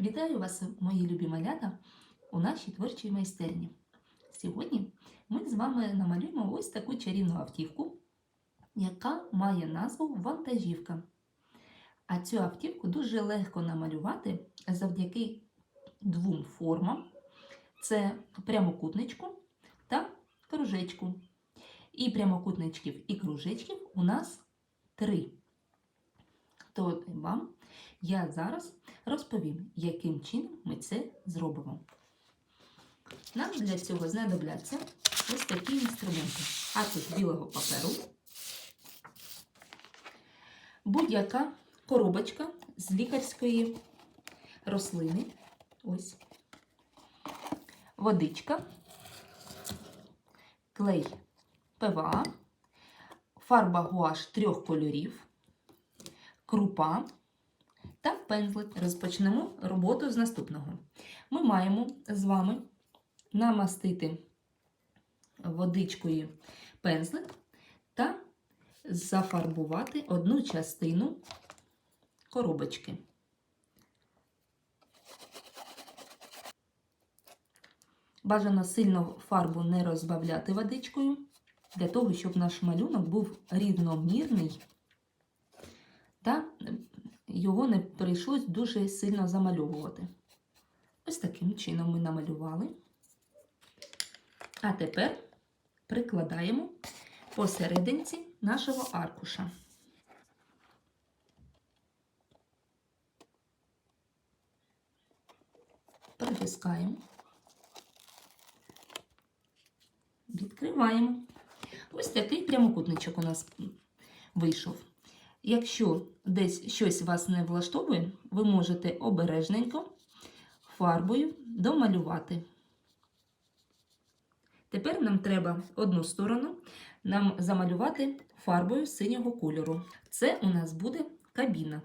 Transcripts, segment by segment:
Вітаю вас, мої любі малята, у нашій творчій майстерні. Сьогодні ми з вами намалюємо ось таку чарівну автівку, яка має назву вантажівка. А цю автівку дуже легко намалювати завдяки двом формам: це прямокутничку та кружечку. І прямокутничків, і кружечків у нас три. То вам я зараз розповім, яким чином ми це зробимо. Нам для цього знадобляться ось такі інструменти. Аркуш білого паперу, будь-яка коробочка з лікарської рослини. Ось. Водичка, клей ПВА, фарба гуаш трьох кольорів, крупа та пензлик. Розпочнемо роботу з наступного. Ми маємо з вами намастити водичкою пензлик та зафарбувати одну частину коробочки. Бажано сильно фарбу не розбавляти водичкою, для того, щоб наш малюнок був рівномірний його не прийшлось дуже сильно замальовувати. Ось таким чином ми намалювали. А тепер прикладаємо посерединці нашого аркуша. Притискаємо, відкриваємо. Ось такий прямокутничок у нас вийшов. Якщо десь щось вас не влаштовує, ви можете обережненько фарбою домалювати. Тепер нам треба одну сторону нам замалювати фарбою синього кольору. Це у нас буде кабіна.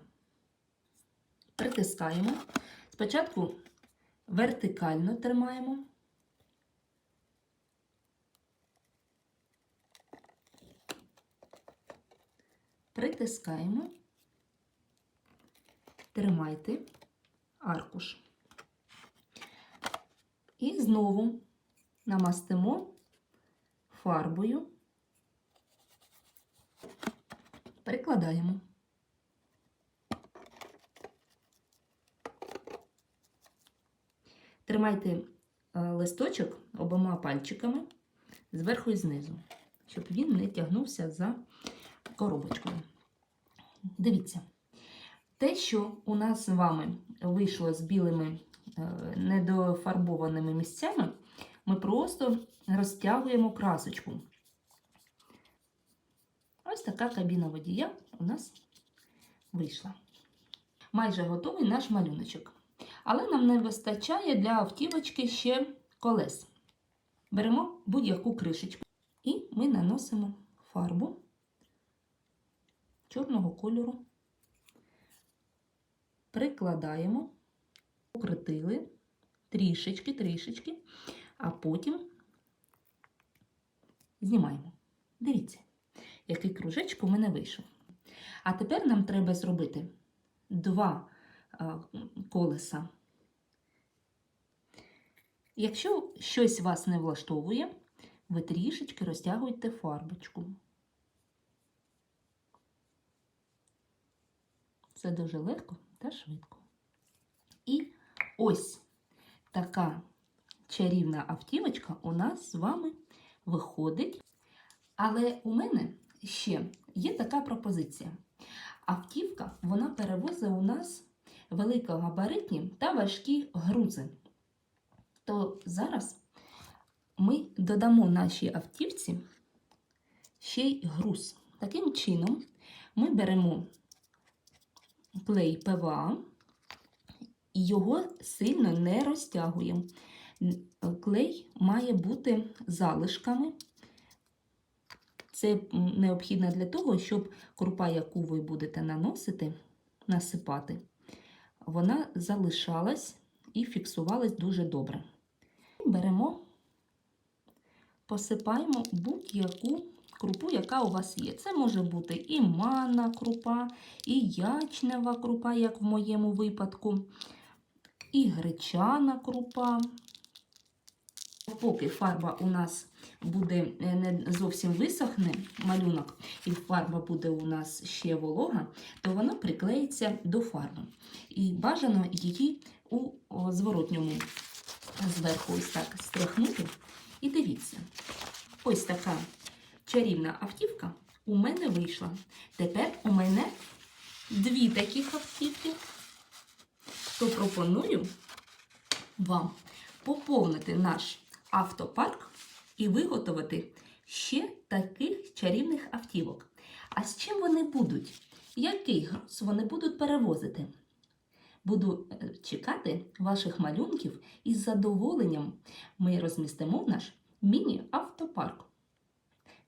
Притискаємо. Спочатку вертикально тримаємо. Притискаємо, тримайте аркуш. І знову намастимо фарбою, прикладаємо. Тримайте е, листочок обома пальчиками зверху і знизу, щоб він не тягнувся за коробочкою. Дивіться, те, що у нас з вами вийшло з білими е, недофарбованими місцями, ми просто розтягуємо красочку. Ось така кабіна водія у нас вийшла. Майже готовий наш малюночок. Але нам не вистачає для автівочки ще колес. Беремо будь-яку кришечку і ми наносимо фарбу чорного кольору, прикладаємо, покритили трішечки, трішечки, а потім знімаємо. Дивіться, який кружечок у мене вийшов. А тепер нам треба зробити два колеса. Якщо щось вас не влаштовує, ви трішечки розтягуєте фарбочку. Це дуже легко та швидко. І ось така чарівна автівочка у нас з вами виходить. Але у мене ще є така пропозиція. Автівка вона перевозить у нас великогабаритні та важкі грузи. То зараз ми додамо нашій автівці ще й груз. Таким чином, ми беремо клей ПВА його сильно не розтягуємо. Клей має бути залишками. Це необхідно для того, щоб крупа, яку ви будете наносити, насипати, вона залишалась і фіксувалась дуже добре. Беремо, посипаємо будь-яку крупу, яка у вас є. Це може бути і манна крупа, і ячнева крупа, як в моєму випадку. і гречана крупа. Поки фарба у нас буде е, не зовсім висохне малюнок, і фарба буде у нас ще волога, то вона приклеїться до фарби. І бажано її у зворотньому зверху ось так стряхнути. І дивіться, ось така чарівна автівка у мене вийшла. Тепер у мене дві таких автівки. То пропоную вам поповнити наш автопарк і виготовити ще таких чарівних автівок. А з чим вони будуть? Який груз вони будуть перевозити? Буду е, чекати ваших малюнків і з задоволенням ми розмістимо наш міні-автопарк.